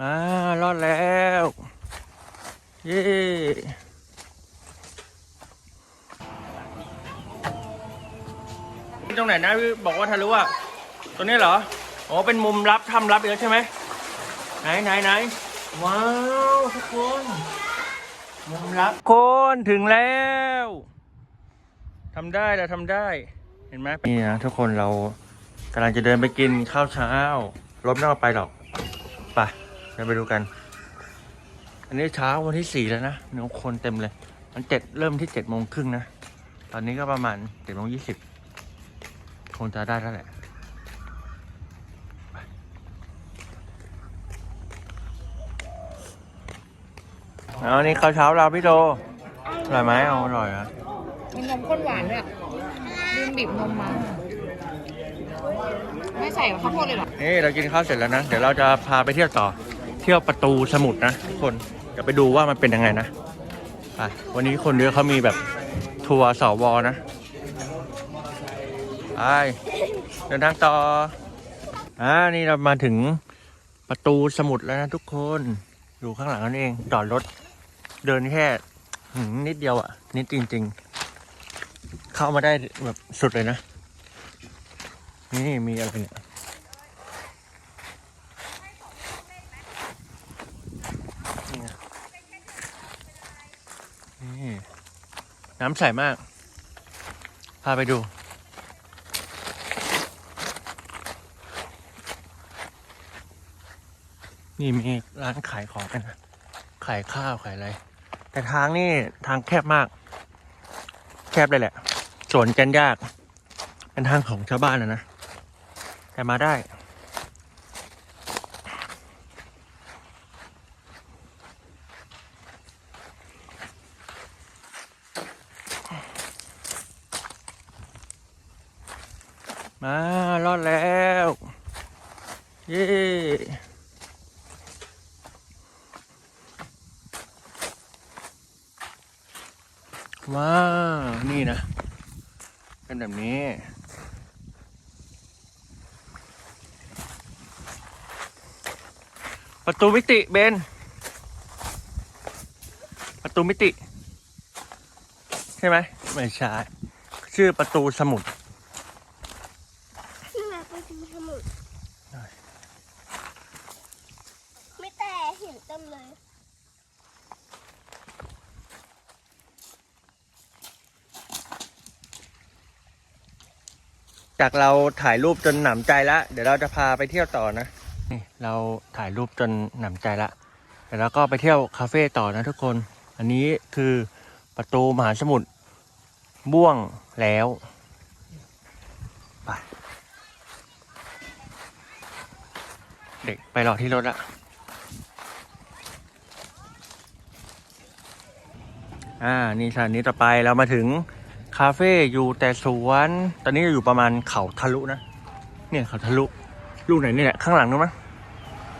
มารอดแล้ว เย้ตรงไหนนะพี่บอกว่าทะลุอะตรงนี้เหรออ๋อเป็นมุมลับทำลับเยอะใช่ไหมไหนไหนไหนว้าวทุกคนมุมลับคนถึงแล้วทำได้เราทำได้เห็นไหมนี่นะทุกคนเรากำลังจะเดินไปกินข้าวเช้ารถไม่ต้องเอาไปหรอกไป เดินไปดูกัน อันนี้เช้าวันที่สี่แล้วนะเนี่ยคนเต็มเลย มันเจ็ดเริ่มที่เจ็ดโมงครึ่งนะ ตอนนี้ก็ประมาณเจ็ดโมงยี่สิบคงจะได้แล้วแหละไปเอานี่ข้าวเช้าเราพี่โตอร่อยไหมเอาอร่อยอะมีนมข้นหวานด้วยอะลืมบีบนมมา ไม่ใส่ข้าวโพดเลยเหรอ นี่เรากินข้าวเสร็จแล้วนะ เดี๋ยวเราจะพาไปเที่ยวต่อเที่ยวประตูสมุทรนะทุกคนเดี๋ยวไปดูว่ามันเป็นยังไงนะไปวันนี้คนเยอะเขามีแบบทัวร์สวนะไปเดินทางต่ออ่านี่เรามาถึงประตูสมุทรแล้วนะทุกคนอยู่ข้างหลังนั่นเองจอดรถ เดินแค่นิดเดียวอะ่ะ นิดจริง ๆ เข้ามาได้แบบสุดเลยนะ นี่มีอะไรเนี่ย นี่ไงนี่ น้ำใสมาก พาไปดู นี่มีร้านขายของกันนะขายข้าวขายอะไร แต่ทางนี่ทางแคบมาก แคบเลยแหละสวนกันยาก เป็นทางของชาวบ้านนะนะ แต่มาได้ มารอดแล้ว เย้ว้าว นี่นะ เป็นแบบนี้ ประตูมิติเบน ประตูมิติ ใช่ไหม ไม่ใช่ ชื่อประตูสมุทร นี่มาไปดูสมุด ได้ ไม่แต่เห็นเต็มเลย จากเราถ่ายรูปจนหนำใจแล้วเดี๋ยวเราจะพาไปเที่ยวต่อนะนี่เราถ่ายรูปจนหนำใจละเดี๋ยวเราก็ไปเที่ยวคาเฟ่ต่อนะทุกคน อันนี้คือประตูมหาสมุทรบ้วงแล้วไปเด็กไปรอที่รถละอ่า นี่สถานีต่อไปเรามาถึง คาเฟ่อยู่แต่สวน ตอนนี้อยู่ประมาณเขาทะลุนะ เนี่ยเขาทะลุ ลูกไหนนี่แหละข้างหลังนู้นมั้ย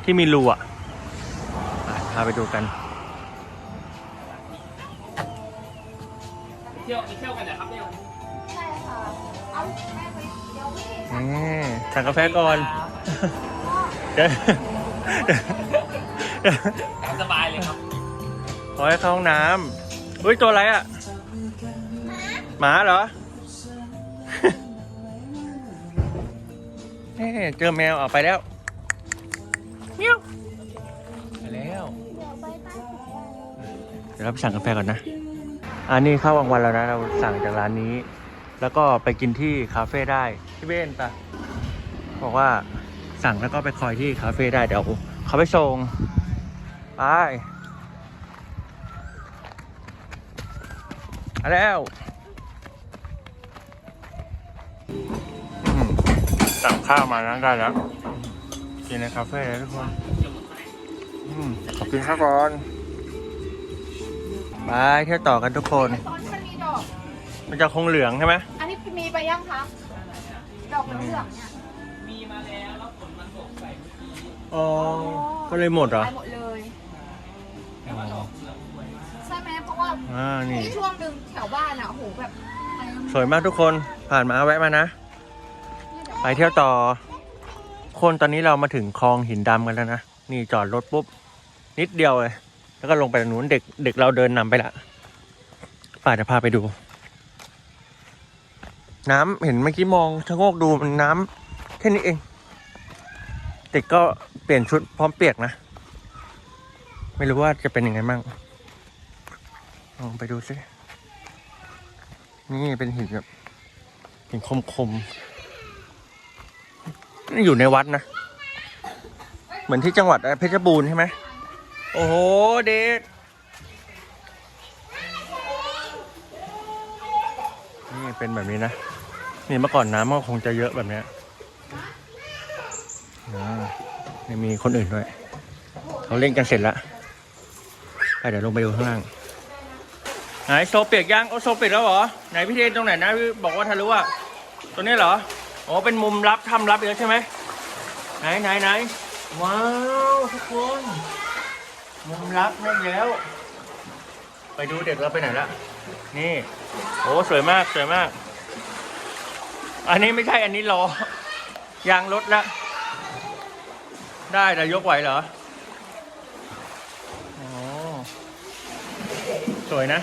ที่มีรูอะอะพาไปดูกันเที่ยวเที่ยวกันเหรอครับเนี่ยใช่ค่ะเอาแม่ไปเดี๋ยวพี่นี่สั่งกาแฟก่อน เดี๋ยวเดี๋ยวตามสบายเลยครับขอให้เข้าห้องน้ำเฮ้ยตัวอะไรอะ หมาเหรอเฮ้เจอแมวออกไปแล้วเมียวไปแล้ว เดี๋ยวไปบ้านเดี๋ยวเราไปสั่งกาแฟก่อนนะ อันนี้เข้าวางวันแล้วนะ เราสั่งจากร้านนี้ แล้วก็ไปกินที่คาเฟ่ได้พี่เบนปะบอกว่าสั่งแล้วก็ไปคอยที่คาเฟ่ได้เดี๋ยวเขาไปส่งไปมาแล้ว สั่งข้าวมาแล้วได้แล้ว กินในคาเฟ่เลยทุกคนอืมขอบคุณครับก่อนไปเที่ยวต่อกันทุกคน ตอนนี้มันมีดอก มันจะคงเหลืองใช่ไหมอันนี้มีไปยังคะ ดอกเหลืองๆเนี่ยอ๋อ ก็เลยหมดเหรอ ไปหมดเลยใช่ไหมเพราะว่าอ่า นี่ ที่ช่วงหนึ่งแถวบ้านอะโอ้โหแบบไปสวยมากทุกคน ผ่านมาแวะมานะ ไปเที่ยวต่อ คนตอนนี้เรามาถึงคลองหินดำกันแล้วนะ นี่จอดรถปุ๊บ นิดเดียวเลย แล้วก็ลงไปทางนู้นเด็กเด็กเราเดินนำไปละป่าจะพาไปดู น้ำเห็นเมื่อกี้มองชะโงกดูมันน้ำแค่นี้เอง เด็กก็เปลี่ยนชุดพร้อมเปียกนะ ไม่รู้ว่าจะเป็นยังไงมั่งลองไปดูสินี่เป็นหินแบบหินคมคมๆ อยู่ในวัดนะ เหมือนที่จังหวัดเพชรบูรณ์ใช่ไหม โอ้โห เด็กนี่เป็นแบบนี้นะ นี่เมื่อก่อนน้ำมันคงจะเยอะแบบเนี้ยอ่านี่มีคนอื่นด้วย เขาเล่นกันเสร็จแล้วไปเดี๋ยวลงไปดูข้างล่าง ไหนโซเปียกยังโอโซเปียกแล้วเหรอ ไหนพี่เทนตรงไหนนะบอกว่าทะลุอะตรงนี้เหรอ อ๋อเป็นมุมลับทำลับอีกแล้วใช่ไหมไหนไหนไหนว้าวทุกคนมุมลับนั่นแล้ว ไปดูเด็กเราไปไหนละนี่โอ้สวยมากสวยมาก อันนี้ไม่ใช่อันนี้รอยางรถละ ได้แต่ยกไหวเหรอโอ๋อสวยนะ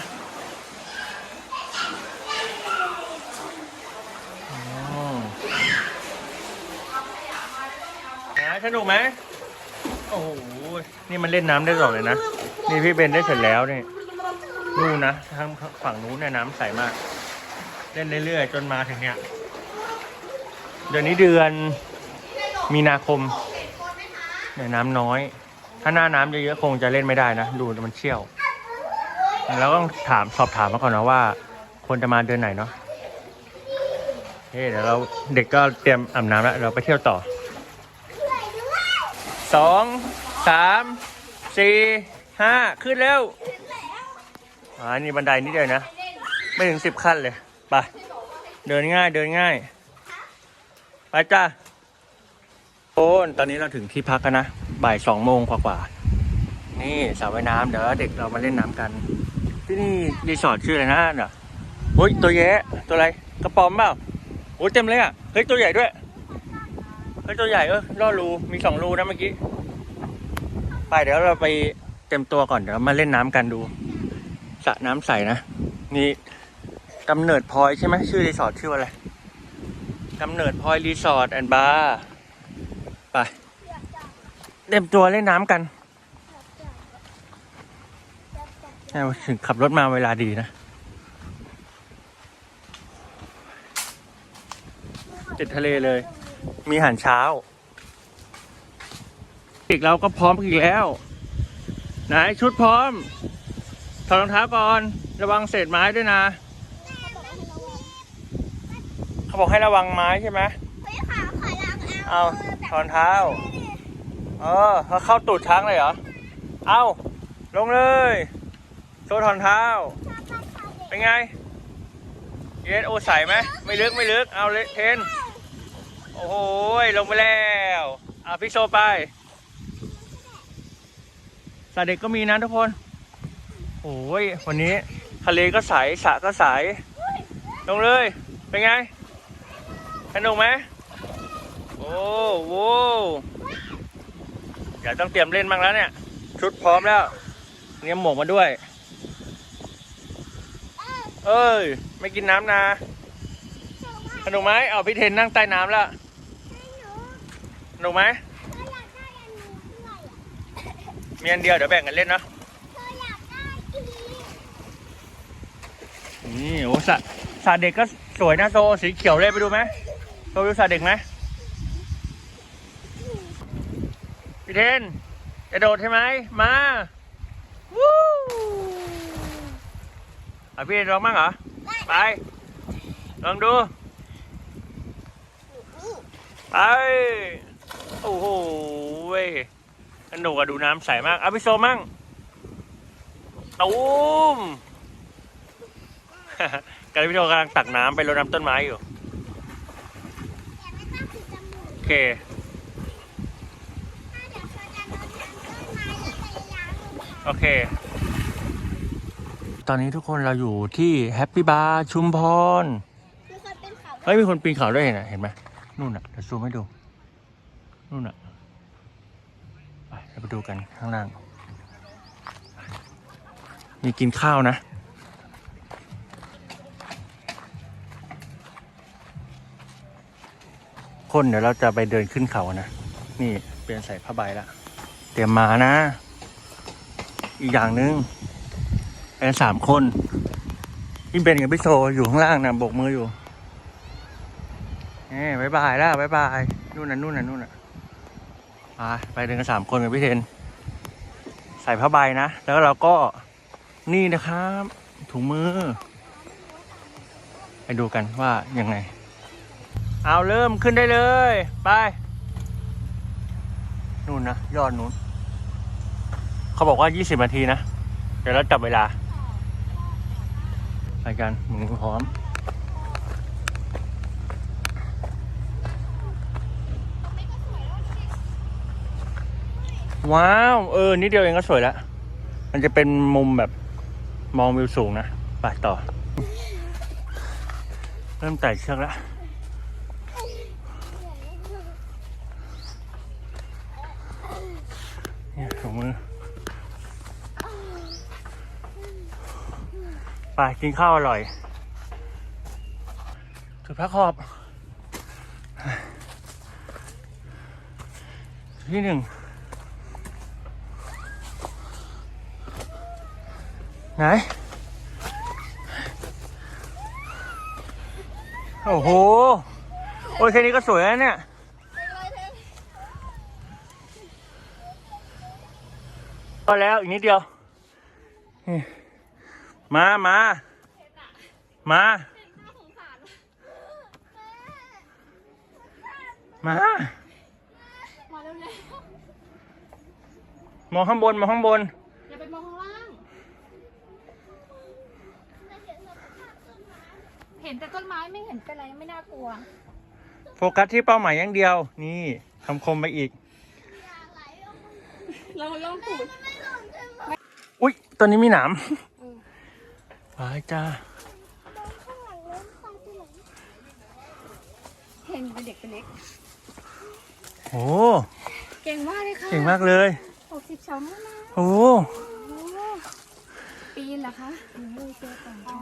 อ๋อนะ สนุกไหมโอ้โหนี่มันเล่นน้ำได้ตลอดเลยนะ นี่พี่เบนได้เสร็จแล้วนี่นู่นนะทางฝั่งนู้นเนี่ยน้ำใสมาก เล่นเรื่อยๆจนมาถึงเนี่ยเดือนนี้เดือนมีนาคมเนี่ยน้ำน้อย ถ้าหน้าน้ำเยอะๆคงจะเล่นไม่ได้นะ ดูมันเชี่ยว แล้วต้องถามสอบถามมาก่อนนะว่าควรจะมาเดือนไหนเนาะเฮ้ยเดี๋ยวเราเด็กก็เตรียมอาบน้ำแล้วเราไปเที่ยวต่อ สองสามสี่ห้าขึ้นเร็วอ่านี่บันไดนิดเดียวนะ ไม่ถึงสิบขั้นเลยไปเดินง่ายเดินง่ายไปจ้าโอนตอนนี้เราถึงที่พักกันนะบ่ายสองโมงกว่าๆนี่สระว่ายน้ำเดี๋ยวเด็กเรามาเล่นน้ำกัน ที่นี่รีสอร์ทชื่ออะไรนะเนี่ยโอ้ยตัวแย่ตัวอะไรกระป๋อมเปล่าโอ้ยเต็มเลยอะเฮ้ยตัวใหญ่ด้วย เฮ้ยตัวใหญ่เออล่อรูมีสองรูนะเมื่อกี้ ไปเดี๋ยวเราไปเต็มตัวก่อนเดี๋ยวมาเล่นน้ำกันดูสระน้ำใสนะนี่กำเนิดพลอยใช่ไหมชื่อรีสอร์ทชื่ออะไรกำเนิดพลอยรีสอร์ทแอนด์บาร์ไปเต็มตัวเล่นน้ำกันแม่ถึงขับรถมาเวลาดีนะติดทะเลเลย มีอาหารเช้าอีกเราก็พร้อมอีกแล้ว ไหนชุดพร้อม ถอดรองเท้าก่อน ระวังเศษไม้ด้วยนะ เขาบอกให้ระวังไม้ใช่ไหมเฮ้ยขาขอล้างเอาถอดรองเท้า เออเขาเข้าตูดช้างเลยเหรอ เอาลงเลยโชว์ถอดรองเท้า เป็นไง เย็นโอใสไหม ไม่ลึกไม่ลึก เอาเลยเทนโอ้โหลงไปแล้วเอาพี่โชว์ไปสระเด็กก็มีนะทุกคนโอ้ยวันนี้ทะเลก็ใสสระก็ใสลงเลย เป็นไงสนุกไหมโอ้โหเดี๋ยวต้องเตรียมเล่นบ้างแล้วเนี่ย ชุดพร้อมแล้วเตรียหมวกมาด้วย เอ้ย ไม่กินน้ำนะสนุกไหมเอาพี่เทนนั่งใต้น้ำแล้ว สนุกไหมมีอันเดียวเดี๋ยวแบ่งกันเล่นเนาะนี่โอ้สระสระเด็กก็สวยนะโซสีเขียวเลยไปดูไหมโซดูสระเด็กไหมพี่เทนจะโดดใช่ไหมมาวู้อะพี่เทนลองมั่งเหรอ ไปลองดู ไป โอ้โหเว้ยสนุกอะดูน้ำใสมากเอาพี่โซมั่งตูมการพี่โดกำลังตักน้ำไปรดน้ำต้นไม้อยู่ โอเค โอเค ตอนนี้ทุกคนเราอยู่ที่แฮปปี้บาร์ชุมพรมีคนเป็นเขาเฮ้ย มีคนปีนเขาด้วยเห็นไหมเห็นไหมนู่นน่ะเดี๋ยวซูมให้ดู นู่นน่ะไปเดี๋ยวไปดูกันข้างล่าง มีกินข้าวนะคนเดี๋ยวเราจะไปเดินขึ้นเขานะ นี่เปลี่ยนใส่ผ้าใบละเตรียมมานะ อีกอย่างหนึ่งเป็นสามคนพี่เบนกับพี่โซอยู่ข้างล่างนะบกมืออยู่นี่บายบายแล้วบายบายนู่นน่ะนู่นน่ะนู่นน่ะ ไปเดินกันสามคนกับพี่เทน ใส่ผ้าใบนะ แล้วเราก็นี่นะครับ ถุงมือ ไปดูกันว่ายังไง เอาเริ่มขึ้นได้เลย ไป นู่นนะ ยอดนู้น เขาบอกว่า 20 นาทีนะ เดี๋ยวเราจับเวลา ไปกันมือพร้อม ว้าว เออ นิดเดียวเองก็สวยแล้วมันจะเป็นมุมแบบมองวิวสูงนะไปต่อ เริ่มไต่เชือกแล้วเนี่ยถุงมือไปกินข้าวอร่อยจุดพักขอบ ที่หนึ่ง ไหน โอ้โห โอ้ยแค่นี้ก็สวยแล้วเนี่ย ก็แล้วอีกนิดเดียวนี่มา มา มา มามาเร็วมองข้างบน มองข้างบน ๆอย่าไปมองข้างล่าง เห็นแต่ต้นไม้ไม่เห็นเป็นอะไรไม่น่ากลัว โฟกัสที่เป้าหมายอย่างเดียว นี่คำคมไปอีก เราลองปูดอุ๊ยตอนนี้มีหนามไปจ้าเห็นเป็นเด็กเป็นเล็กโอ้เก่งมากเลยค่ะเก่งมากเลยหกสิบสองแล้วนะโอ้ปีนเหรอคะมือเจอก่อนอ๋อ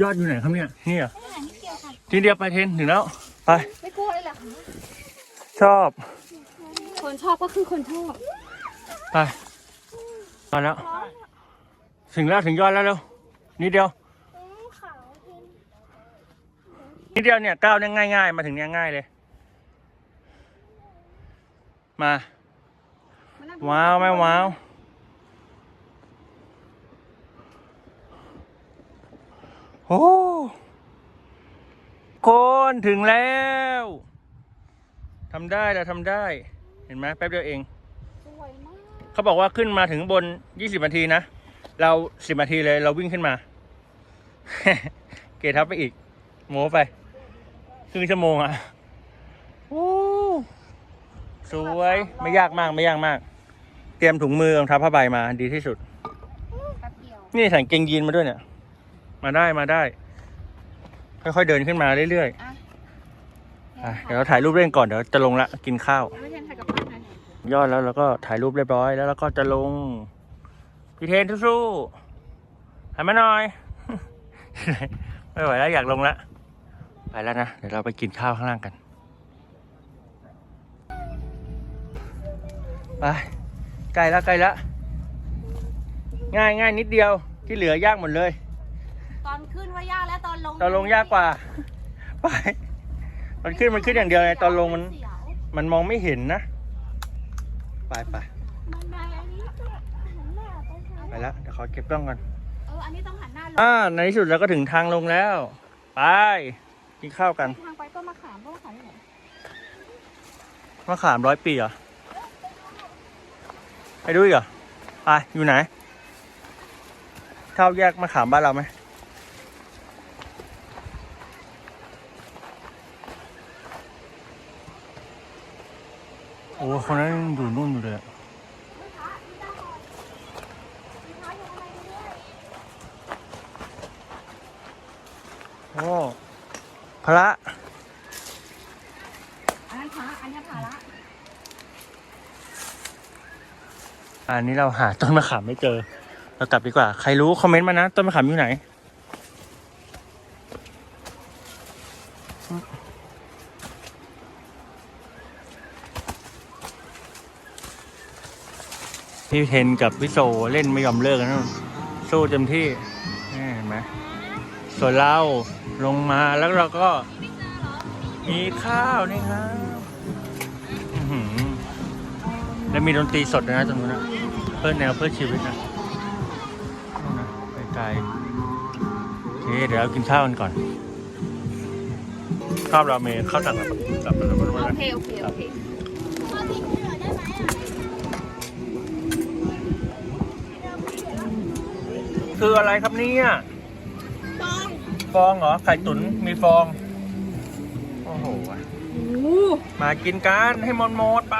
ยอดอยู่ไหนครับเนี่ยนี่เหรอไม่เกี่ยวค่ะทีเดียวไปเทนถึงแล้วไปไม่กลัวเลยเหรอคะชอบ คนชอบก็คือคนชอบไปมาแล้ว ถึงแล้วถึงยอดแล้วเร็วนิดเดียวนิดเดียวเนี่ยก้าวเนี่ยง่ายๆ มาถึงเนี่ยง่ายเลย มา ว้าวไม่ว้าว โอ้คนถึงแล้วทำได้เราทำได้ เห็นไหมแป๊บเดียวเอง สวยมากเขาบอกว่าขึ้นมาถึงบน 20 นาทีนะ เรา 10 นาทีเลยเราวิ่งขึ้นมา เกทับไปอีก โม้ไป ครึ่งชั่วโมงอะโอ้สวยไม่ยากมากไม่ยากมาก เตรียมถุงมือรองเท้าผ้าใบมาดีที่สุด แป๊บเดียว นี่ใส่กางเกงยีนมาด้วยเนี่ย มาได้มาได้ ค่อยๆเดินขึ้นมาเรื่อยอะๆอะเดี๋ยวเราถ่ายรูปเล่นก่อนเดี๋ยวจะลงละกินข้าว ไม่เทนถ่ายกับป้าหน่อยยอดแล้วเราก็ถ่ายรูปเรียบร้อยแล้วเราก็จะลง พี่เทนสู้ๆถ่ายมาหน่อย ไม่ไหวแล้วอยากลงแล้วไปแล้วนะเดี๋ยวเราไปกินข้าวข้างล่างกันไปใกล้แล้วใกล้แล้วง่ายง่ายนิดเดียวที่เหลือยากหมดเลย ตอนขึ้นว่ายากแล้วตอนลงตอนลงยากกว่า ไปตอนขึ้นมันขึ้นอย่างเดียวไงตอนลงมัน เสียวมันมองไม่เห็นนะ ไปไปมันมาอันนี้ก็หันหน้าไปทางไปแล้วเดี๋ยวขอเก็บกล้องก่อน เอออันนี้ต้องหันหน้าลงอ่า ในที่สุดเราก็ถึงทางลงแล้ว ไป กินข้าวกัน ทางไปก็มาขามก็มาขามที่ไหนมะขามร้อยปีเหรอ ไปดูอีกเหรอไปอยู่ไหน เท่าแยกมะขามบ้านเราไหม โอ้คนนั้นอยู่นู่นอยู่เลยโอ้พระอันนั้นพระอันนี้ภาระอันนี้เราหาต้นมะขามไม่เจอ เรากลับดีกว่า ใครรู้คอมเมนต์มานะ ต้นมะขามอยู่ไหน พี่เทนกับพี่โซเล่นไม่ยอมเลิกกันนะสู้เต็มที่เห็นไหมส่วนเราลงมาแล้วเราก็ มีข้าวนี่ครับแล้วมีดนตรีสดนะตรงนู้นนะเพื่อแนวเพื่อชีวิตนะไกลๆโอเคเดี๋ยวเรากินข้าวกันก่อนข้าวราเมงข้าวสั่งแบบแบบแบบแบบโอเคโอเคโอเค คืออะไรครับเนี่ยฟองฟองเหรอไข่ตุ๋นมีฟอง โอ้โห มากินกันให้หมดหมดไป